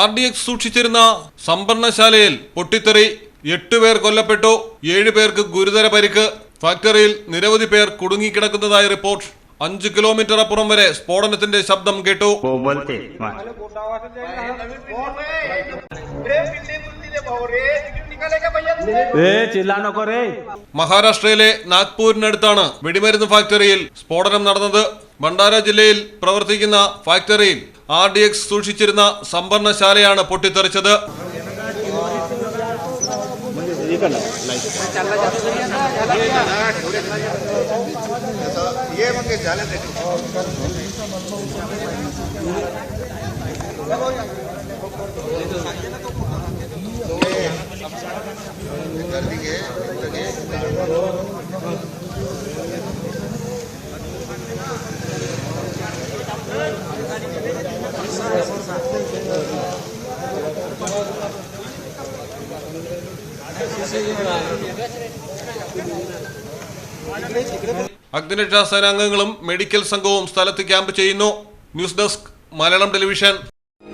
R D X സൂക്ഷിച്ചിരുന്ന സംഭരണശാലയിൽ പൊട്ടിത്തെറി എട്ട് പേർ കൊല്ലപ്പെട്ടു ഏഴ് പേർക്ക് ഗുരുതര പരിക്ക്. ഫാക്ടറിയിൽ നിരവധി പേർ കുടുങ്ങിക്കിടക്കുന്നതായി റിപ്പോർട്ട്. അഞ്ച് കിലോമീറ്റർ അപ്പുറം വരെ സ്ഫോടനത്തിന്റെ ശബ്ദം കേട്ടു. മഹാരാഷ്ട്രയിലെ നാഗ്പൂരിനടുത്താണ് വെടിമരുന്ന് ഫാക്ടറിയിൽ സ്ഫോടനം നടന്നത്. ഭണ്ഡാര ജില്ലയിൽ പ്രവർത്തിക്കുന്ന ഫാക്ടറിയിൽ ആർ ഡി എക്സ് സൂക്ഷിച്ചിരുന്ന സംഭരണശാലയാണ് പൊട്ടിത്തെറിച്ചത്. അഗ്നിരക്ഷാ സേനാംഗങ്ങളും മെഡിക്കൽ സംഘവും സ്ഥലത്ത് ക്യാമ്പ് ചെയ്യുന്നു. News desk Malayalam television.